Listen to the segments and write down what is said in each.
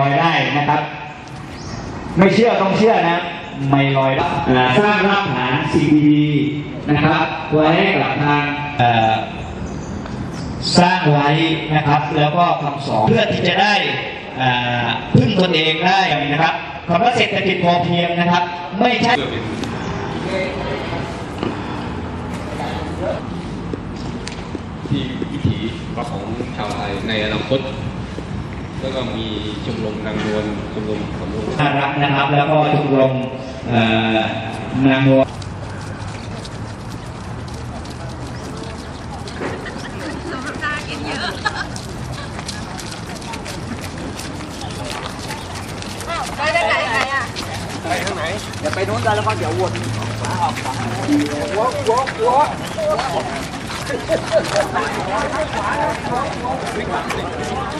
ลอยได้นะครับ ไม่เชื่อต้องเชื่อนะ ไม่ลอยได้สร้างรากฐานสิ่งดีๆนะครับไว้ให้กับทางสร้างไว้นะครับ แล้วก็คำสอนเพื่อที่จะได้พึ่งตนเองได้นะครับคำว่าเศรษฐกิจพอเพียงนะครับ ไม่ใช่ที่วิถีของชาวไทยในอนาคต แล้วก็มีชมรมนางนวลชมรมสำรวจน่ารักนะครับ แล้วก็ชมรมเอ่อนางนวลไปได้ไหนไหนอะโอ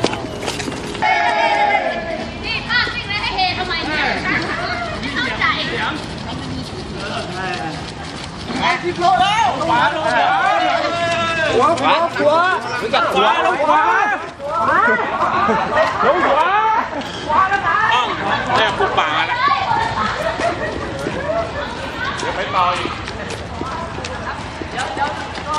แม่ปุ๊บป่าแล้วเดี๋ยวไปต่ออีก